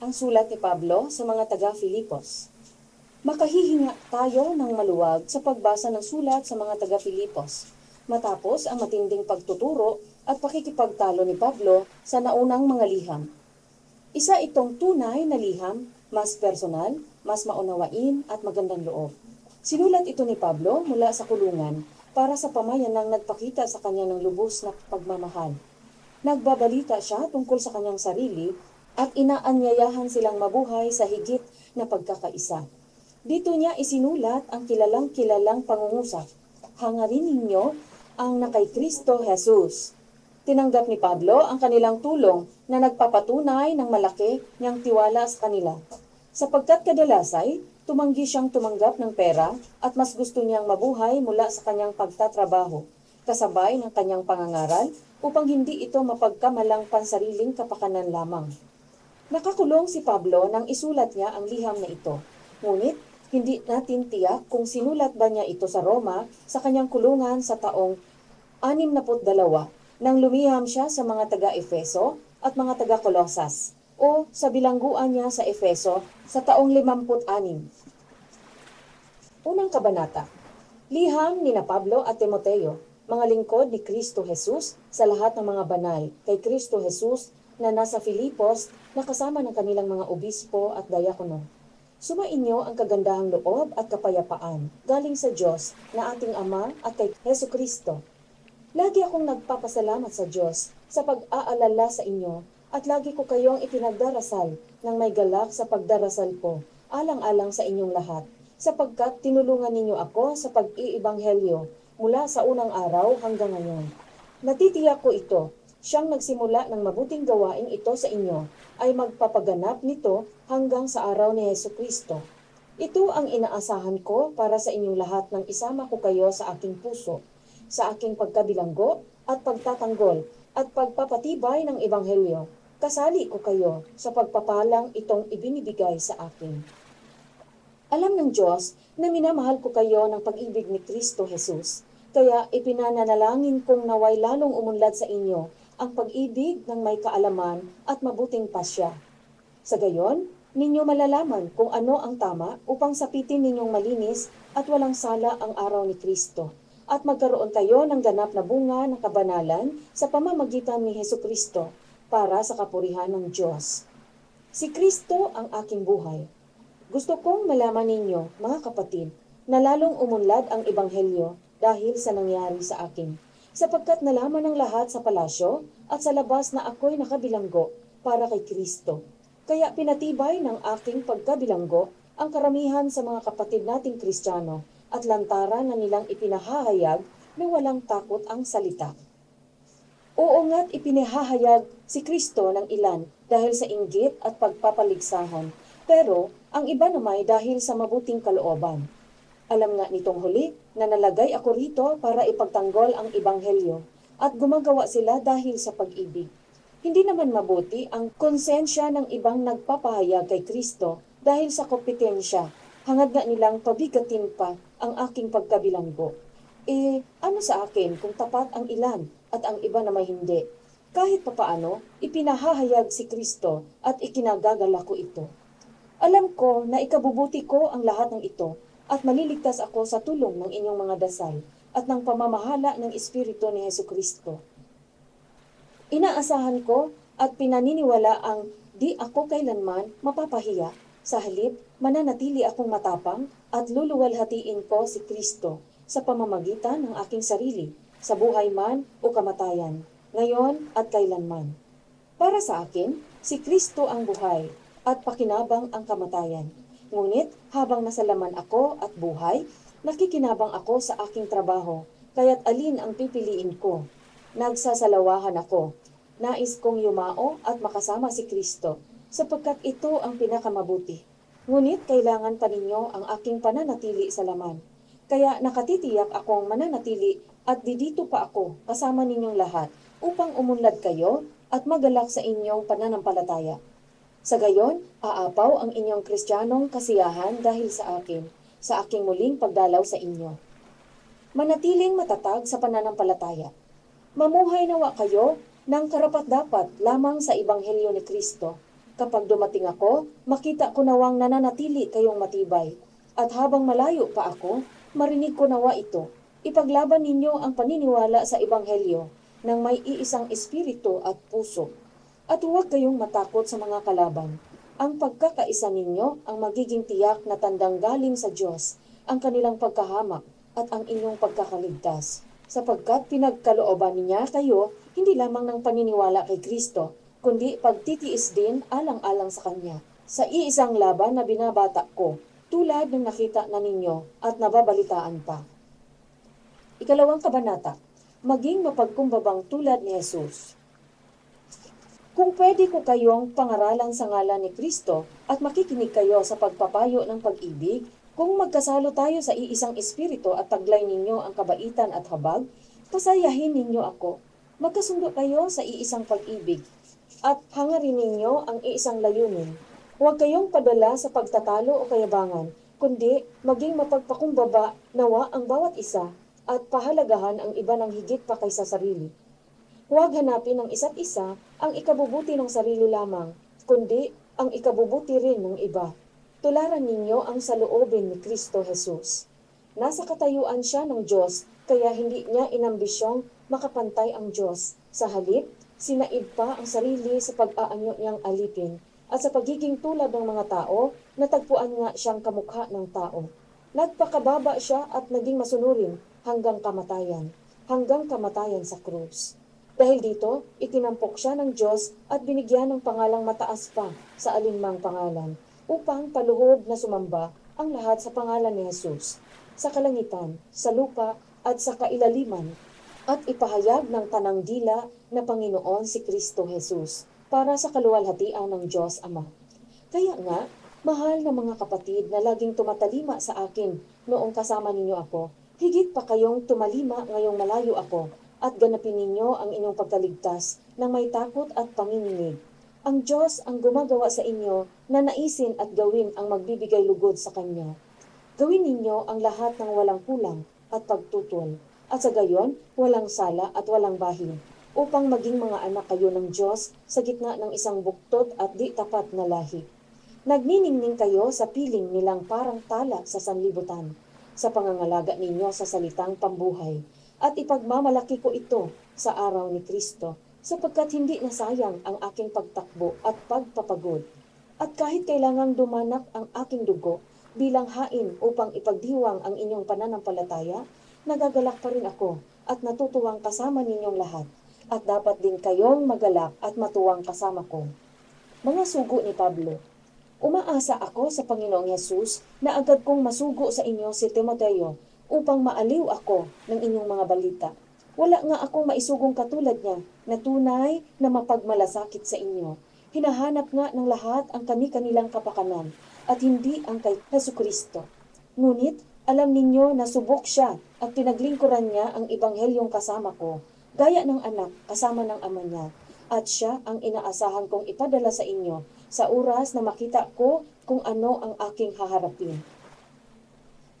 ang sulat ni Pablo sa mga taga-Filipos. Makahihinga tayo ng maluwag sa pagbasa ng sulat sa mga taga-Filipos, matapos ang matinding pagtuturo at pakikipagtalo ni Pablo sa naunang mga liham. Isa itong tunay na liham, mas personal, mas maunawain at magandang loob. Sinulat ito ni Pablo mula sa kulungan para sa pamayanang nagpakita sa kanya ng lubos na pagmamahal. Nagbabalita siya tungkol sa kanyang sarili at inaanyayahan silang mabuhay sa higit na pagkakaisa. Dito niya isinulat ang kilalang kilalang pangungusap. Hangarin ninyo ang na kay Kristo Jesus. Tinanggap ni Pablo ang kanilang tulong na nagpapatunay ng malaki niyang tiwala sa kanila. Sapagkat kadalasay, tumanggi siyang tumanggap ng pera at mas gusto niyang mabuhay mula sa kanyang pagtatrabaho, kasabay ng kanyang pangangaral upang hindi ito mapagkamalang pansariling kapakanan lamang. Nakakulong si Pablo nang isulat niya ang liham na ito. Ngunit, hindi natin tiyak kung sinulat ba niya ito sa Roma sa kanyang kulungan sa taong 62 nang lumiham siya sa mga taga-Efeso at mga taga-Kolosas o sa bilangguan niya sa Efeso sa taong 56. Unang kabanata. Liham ni na Pablo at Timoteo, mga lingkod ni Kristo Jesus sa lahat ng mga banal kay Kristo Jesus na nasa Filipos na kasama ng kanilang mga obispo at dayakono. Sumainyo ang kagandahang loob at kapayapaan galing sa Diyos na ating Ama at kay Heso Kristo. Lagi akong nagpapasalamat sa Diyos sa pag-aalala sa inyo at lagi ko kayong ipinagdarasal ng may galak sa pagdarasal ko, alang-alang sa inyong lahat, sapagkat tinulungan ninyo ako sa pag-iibanghelyo mula sa unang araw hanggang ngayon. Natitiyak ko ito, siyang nagsimula ng mabuting gawain ito sa inyo, ay magpapaganap nito hanggang sa araw ni Heso Kristo. Ito ang inaasahan ko para sa inyong lahat nang isama ko kayo sa aking puso, sa aking pagkabilanggo at pagtatanggol at pagpapatibay ng Ebanghelyo. Kasali ko kayo sa pagpapalang itong ibinibigay sa akin. Alam ng Diyos na minamahal ko kayo ng pag-ibig ni Kristo Jesus, kaya ipinananalangin kong naway lalong umunlad sa inyo ang pag-ibig ng may kaalaman at mabuting pasya. Sa gayon, ninyo malalaman kung ano ang tama upang sapitin ninyong malinis at walang sala ang araw ni Kristo at magkaroon kayo ng ganap na bunga ng kabanalan sa pamamagitan ni Heso Kristo para sa kapurihan ng Diyos. Si Kristo ang aking buhay. Gusto kong malaman ninyo, mga kapatid, na lalong umunlad ang Ebanghelyo dahil sa nangyari sa akin, sapagkat nalaman ng lahat sa palasyo at sa labas na ako'y nakabilanggo para kay Kristo. Kaya pinatibay ng aking pagkabilanggo ang karamihan sa mga kapatid nating Kristiyano at lantaran na nilang ipinahahayag na walang takot ang salita. Oo nga't ipinahahayag si Kristo ng ilan dahil sa inggit at pagpapaligsahan, pero ang iba naman dahil sa mabuting kalooban. Alam nga nitong huli na nalagay ako rito para ipagtanggol ang Ebanghelyo at gumagawa sila dahil sa pag-ibig. Hindi naman mabuti ang konsensya ng ibang nagpapahayag kay Kristo dahil sa kompetensya. Hangad nga nilang pabigatin pa ang aking pagkabilanggo. Eh, ano sa akin kung tapat ang ilan at ang iba na may hindi? Kahit papaano, ipinahahayag si Kristo at ikinagagala ko ito. Alam ko na ikabubuti ko ang lahat ng ito at maliligtas ako sa tulong ng inyong mga dasal at ng pamamahala ng Espiritu ni Heso Kristo. Inaasahan ko at pinaniniwala ang di ako kailanman mapapahiya. Sa halip, mananatili akong matapang at luluwalhatiin ko si Kristo sa pamamagitan ng aking sarili, sa buhay man o kamatayan, ngayon at kailanman. Para sa akin, si Kristo ang buhay at pakinabang ang kamatayan. Ngunit habang nasa laman ako at buhay, nakikinabang ako sa aking trabaho, kaya't alin ang pipiliin ko. Nagsasalawahan ako. Nais kong yumao at makasama si Kristo, sapagkat ito ang pinakamabuti. Ngunit kailangan pa ninyo ang aking pananatili sa laman. Kaya nakatitiyak akong mananatili at didito pa ako kasama ninyong lahat upang umunlad kayo at magalak sa inyong pananampalataya. Sa gayon, aapaw ang inyong kristyanong kasiyahan dahil sa akin, sa aking muling pagdalaw sa inyo. Manatiling matatag sa pananampalataya. Mamuhay nawa kayo ng karapat-dapat lamang sa Ebanghelyo ni Kristo, Kapag dumating ako, makita ko nawang nananatili kayong matibay. At habang malayo pa ako, marinig ko nawa ito. Ipaglaban ninyo ang paniniwala sa Ebanghelyo ng may iisang espiritu at puso. At huwag kayong matakot sa mga kalaban. Ang pagkakaisa ninyo ang magiging tiyak na tandang galing sa Diyos, ang kanilang pagkahamak at ang inyong pagkakaligtas. Sapagkat pinagkalooban niya kayo hindi lamang ng paniniwala kay Kristo, kundi pagtitiis din alang-alang sa Kanya. Sa iisang laban na binabata ko, tulad ng nakita na ninyo at nababalitaan pa. Ikalawang kabanata, maging mapagkumbabang tulad ni Jesus. Kung pwede ko kayong pangaralan sa ngalan ni Kristo at makikinig kayo sa pagpapayo ng pag-ibig, kung magkasalo tayo sa iisang espiritu at taglay ninyo ang kabaitan at habag, pasayahin ninyo ako. Magkasundo kayo sa iisang pag-ibig at hangarin ninyo ang iisang layunin. Huwag kayong padala sa pagtatalo o kayabangan, kundi maging mapagpakumbaba nawa ang bawat isa at pahalagahan ang iba ng higit pa kaysa sarili. Huwag hanapin ng isa't isa ang ikabubuti ng sarili lamang, kundi ang ikabubuti rin ng iba. Tularan ninyo ang saloobin ni Kristo Jesus. Nasa katayuan siya ng Diyos, kaya hindi niya inambisyong makapantay ang Diyos. Sa halip, sinaid pa ang sarili sa pag-aanyo niyang alipin, at sa pagiging tulad ng mga tao, natagpuan nga siyang kamukha ng tao. Nagpakababa siya at naging masunurin hanggang kamatayan, hanggang kamatayan sa krus. Dahil dito, itinampok siya ng Diyos at binigyan ng pangalang mataas pa sa alinmang pangalan, upang paluhod na sumamba ang lahat sa pangalan ni Jesus, sa kalangitan, sa lupa, at sa kailaliman, at ipahayag ng tanang dila na Panginoon si Kristo Jesus para sa kaluwalhatian ng Diyos Ama. Kaya nga, mahal na mga kapatid na laging tumatalima sa akin noong kasama ninyo ako, higit pa kayong tumalima ngayong malayo ako at ganapin ninyo ang inyong pagkaligtas ng may takot at panginginig. Ang Diyos ang gumagawa sa inyo na naisin at gawin ang magbibigay lugod sa Kanya. Gawin ninyo ang lahat ng walang kulang at pagtutol, at sa gayon, walang sala at walang bahin, upang maging mga anak kayo ng Diyos sa gitna ng isang buktot at di tapat na lahi. Nagniningning kayo sa piling nilang parang tala sa sanlibutan, sa pangangalaga ninyo sa salitang pambuhay, at ipagmamalaki ko ito sa araw ni Kristo, sapagkat hindi nasayang ang aking pagtakbo at pagpapagod. At kahit kailangang dumanak ang aking dugo bilang hain upang ipagdiwang ang inyong pananampalataya, nagagalak pa rin ako at natutuwang kasama ninyong lahat. At dapat din kayong magalak at matuwang kasama ko. Mga sugo ni Pablo, Umaasa ako sa Panginoong Yesus na agad kong masugo sa inyo si Timoteo upang maaliw ako ng inyong mga balita. Wala nga akong maisugong katulad niya na tunay na mapagmalasakit sa inyo. Hinahanap nga ng lahat ang kani-kanilang kapakanan at hindi ang kay Heso Kristo. Ngunit alam ninyo na subok siya at pinaglingkuran niya ang ibanghelyong kasama ko, gaya ng anak kasama ng ama niya, at siya ang inaasahan kong ipadala sa inyo sa oras na makita ko kung ano ang aking haharapin.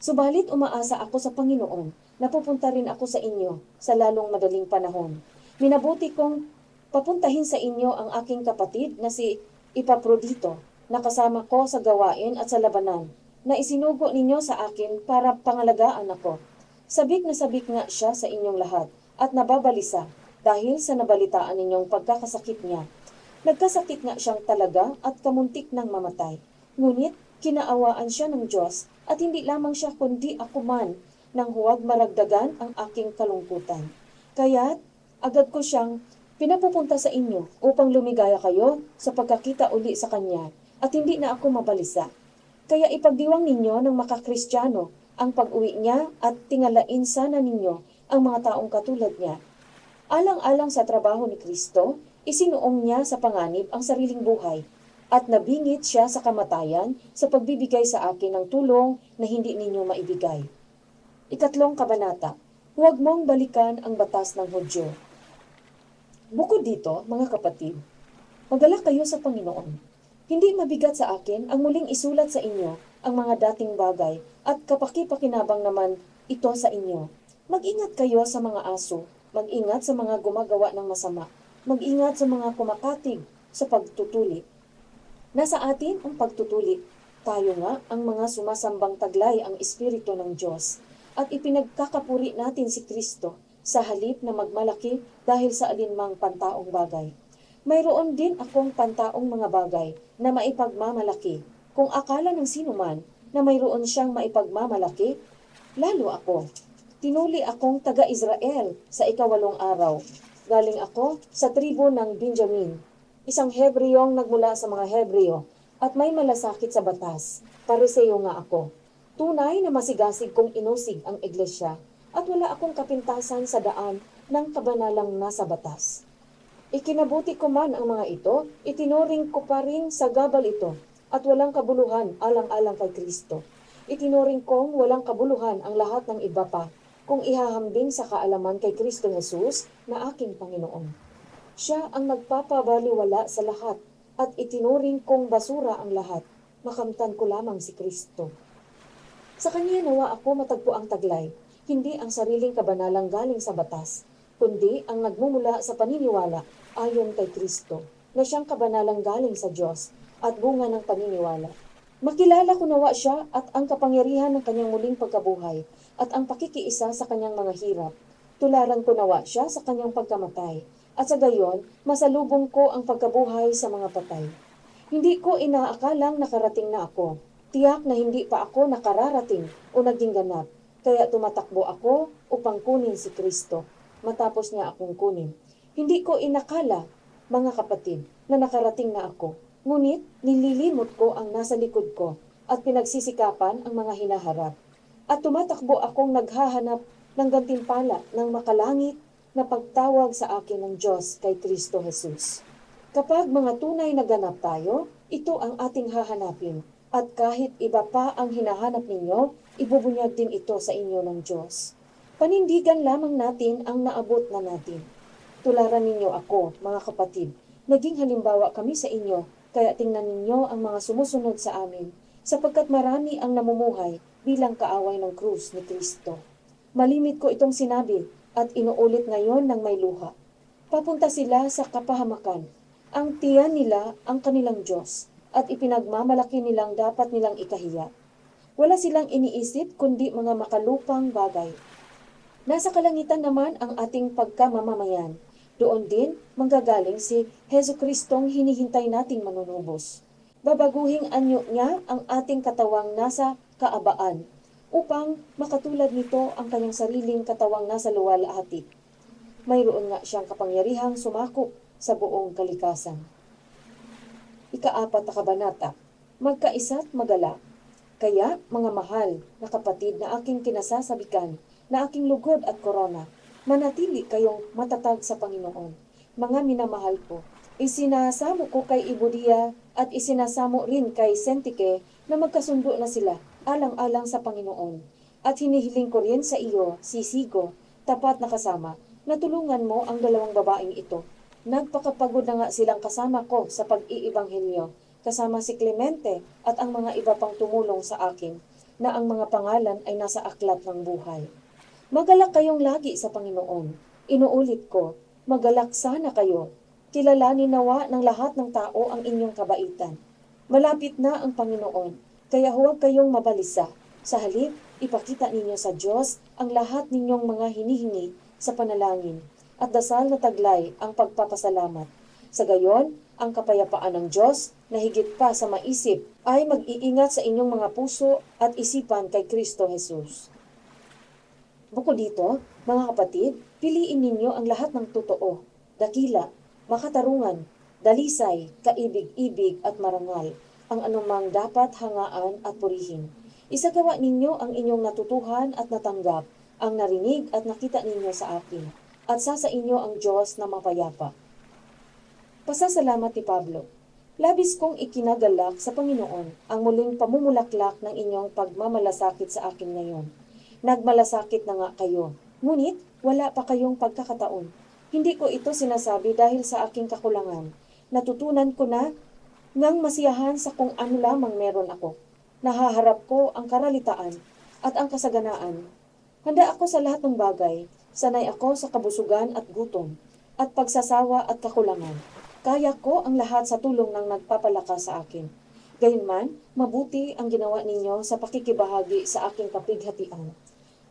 Subalit umaasa ako sa Panginoon na pupunta rin ako sa inyo sa lalong madaling panahon. Minabuti kong papuntahin sa inyo ang aking kapatid na si Ipaprodito na kasama ko sa gawain at sa labanan na isinugo ninyo sa akin para pangalagaan ako. Sabik na sabik nga siya sa inyong lahat at nababalisa dahil sa nabalitaan ninyong pagkakasakit niya. Nagkasakit nga siyang talaga at kamuntik ng mamatay. Ngunit kinaawaan siya ng Diyos at hindi lamang siya kundi ako man nang huwag maragdagan ang aking kalungkutan. Kaya agad ko siyang pinapupunta sa inyo upang lumigaya kayo sa pagkakita uli sa Kanya at hindi na ako mabalisa. Kaya ipagdiwang ninyo ng makakristyano ang pag-uwi niya at tingalain sana ninyo ang mga taong katulad niya. Alang-alang sa trabaho ni Kristo, isinuong niya sa panganib ang sariling buhay at nabingit siya sa kamatayan sa pagbibigay sa akin ng tulong na hindi ninyo maibigay. Ikatlong kabanata, huwag mong balikan ang batas ng Hudyo. Bukod dito, mga kapatid, magalak kayo sa Panginoon. Hindi mabigat sa akin ang muling isulat sa inyo ang mga dating bagay at kapaki-pakinabang naman ito sa inyo. Mag-ingat kayo sa mga aso, mag-ingat sa mga gumagawa ng masama, mag-ingat sa mga kumakatig sa pagtutuli. Nasa atin ang pagtutuli. Tayo nga ang mga sumasambang taglay ang Espiritu ng Diyos at ipinagkakapuri natin si Kristo sa halip na magmalaki dahil sa alinmang pantaong bagay. Mayroon din akong pantaong mga bagay na maipagmamalaki. Kung akala ng sino man na mayroon siyang maipagmamalaki, lalo ako. Tinuli akong taga-Israel sa ikawalong araw. Galing ako sa tribo ng Benjamin, isang Hebreyong nagmula sa mga Hebreo at may malasakit sa batas. Pareseyo nga ako. Tunay na masigasig kong inusig ang iglesia at wala akong kapintasan sa daan ng kabanalang nasa batas. Ikinabuti ko man ang mga ito, itinuring ko pa rin sa gabal ito at walang kabuluhan alang-alang kay Kristo. Itinuring kong walang kabuluhan ang lahat ng iba pa kung ihahambing sa kaalaman kay Kristo Jesus na aking Panginoon. Siya ang nagpapabaliwala sa lahat at itinuring kong basura ang lahat. Makamtan ko lamang si Kristo. Sa kanya nawa ako matagpo ang taglay, hindi ang sariling kabanalang galing sa batas, kundi ang nagmumula sa paniniwala ayon kay Kristo, na siyang kabanalang galing sa Diyos at bunga ng paniniwala. Makilala ko nawa siya at ang kapangyarihan ng kanyang muling pagkabuhay at ang pakikiisa sa kanyang mga hirap. Tularan ko nawa siya sa kanyang pagkamatay at sa gayon, masalubong ko ang pagkabuhay sa mga patay. Hindi ko inaakalang nakarating na ako. Tiyak na hindi pa ako nakararating o naging ganap. Kaya tumatakbo ako upang kunin si Kristo. Matapos niya akong kunin. Hindi ko inakala, mga kapatid, na nakarating na ako. Ngunit nililimot ko ang nasa likod ko at pinagsisikapan ang mga hinaharap. At tumatakbo akong naghahanap ng gantimpala ng makalangit na pagtawag sa akin ng Diyos kay Kristo Jesus. Kapag mga tunay na ganap tayo, ito ang ating hahanapin. At kahit iba pa ang hinahanap ninyo, ibubunyag din ito sa inyo ng Diyos. Panindigan lamang natin ang naabot na natin. Tularan ninyo ako, mga kapatid. Naging halimbawa kami sa inyo, kaya tingnan ninyo ang mga sumusunod sa amin, sapagkat marami ang namumuhay bilang kaaway ng krus ni Kristo. Malimit ko itong sinabi at inuulit ngayon ng may luha. Papunta sila sa kapahamakan. Ang tiyan nila ang kanilang Diyos at ipinagmamalaki nilang dapat nilang ikahiya. Wala silang iniisip kundi mga makalupang bagay. Nasa kalangitan naman ang ating pagkamamamayan. Doon din manggagaling si Heso Kristong hinihintay nating manunubos. Babaguhing anyo niya ang ating katawang nasa kaabaan upang makatulad nito ang kanyang sariling katawang nasa luwalhati. Mayroon nga siyang kapangyarihang sumakop sa buong kalikasan. Ikaapat na kabanata, magkaisa't magalak. Kaya, mga mahal na kapatid na aking kinasasabikan, na aking lugod at korona, manatili kayong matatag sa Panginoon. Mga minamahal ko, isinasamo ko kay Ibudia at isinasamo rin kay Sentike na magkasundo na sila alang-alang sa Panginoon. At hinihiling ko rin sa iyo, si Sigo, tapat na kasama, na tulungan mo ang dalawang babaeng ito. Nagpakapagod na nga silang kasama ko sa pag-iibanghelyo, kasama si Clemente at ang mga iba pang tumulong sa akin, na ang mga pangalan ay nasa aklat ng buhay. Magalak kayong lagi sa Panginoon. Inuulit ko, magalak sana kayo. Kilalanin nawa ng lahat ng tao ang inyong kabaitan. Malapit na ang Panginoon, kaya huwag kayong mabalisa. Sa halip, ipakita ninyo sa Diyos ang lahat ninyong mga hinihingi sa panalangin at dasal na taglay ang pagpapasalamat. Sa gayon, ang kapayapaan ng Diyos na higit pa sa maisip ay mag-iingat sa inyong mga puso at isipan kay Kristo Jesus. Bukod dito, mga kapatid, piliin ninyo ang lahat ng totoo, dakila, makatarungan, dalisay, kaibig-ibig at marangal, ang anumang dapat hangaan at purihin. Isagawa ninyo ang inyong natutuhan at natanggap, ang narinig at nakita ninyo sa akin, at sa inyo ang Diyos na mapayapa. Pasasalamat ni Pablo. Labis kong ikinagalak sa Panginoon ang muling pamumulaklak ng inyong pagmamalasakit sa akin ngayon. Nagmalasakit na nga kayo, ngunit wala pa kayong pagkakataon. Hindi ko ito sinasabi dahil sa aking kakulangan. Natutunan ko na ngang masiyahan sa kung ano lamang meron ako. Nahaharap ko ang karalitaan at ang kasaganaan. Handa ako sa lahat ng bagay. Sanay ako sa kabusugan at gutom, at pagsasawa at kakulangan. Kaya ko ang lahat sa tulong ng nagpapalakas sa akin. Gayunman, mabuti ang ginawa ninyo sa pakikibahagi sa aking kapighatian.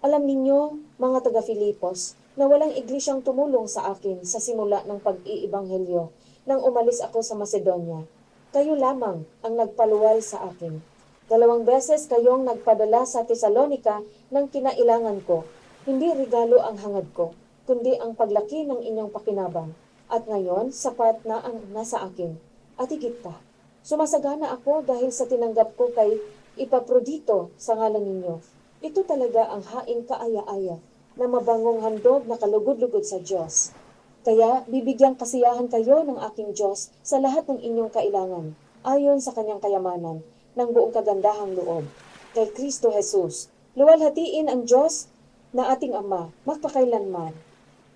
Alam ninyo, mga taga-Filipos, na walang iglesyang tumulong sa akin sa simula ng pag-iibanghelyo nang umalis ako sa Macedonia. Kayo lamang ang nagpaluwal sa akin. Dalawang beses kayong nagpadala sa Tesalonika ng kinailangan ko. Hindi regalo ang hangad ko, kundi ang paglaki ng inyong pakinabang. At ngayon, sapat na ang nasa akin. At higit pa, sumasagana ako dahil sa tinanggap ko kay Ipaprodito sa ngalan ninyo. Ito talaga ang haing kaaya-aya na mabangong handog na kalugod-lugod sa Diyos. Kaya bibigyan kasiyahan kayo ng aking Diyos sa lahat ng inyong kailangan, ayon sa kanyang kayamanan, ng buong kagandahang loob. Kay Kristo Jesus, luwalhatiin ang Diyos na ating Ama, magpakailanman.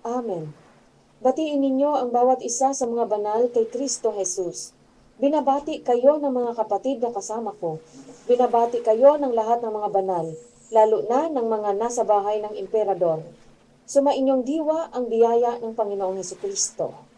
Amen. Batiin ninyo ang bawat isa sa mga banal kay Kristo Jesus. Binabati kayo ng mga kapatid na kasama ko. Binabati kayo ng lahat ng mga banal, lalo na ng mga nasa bahay ng emperador. Sumainyong diwa ang biyaya ng Panginoong Heso Kristo.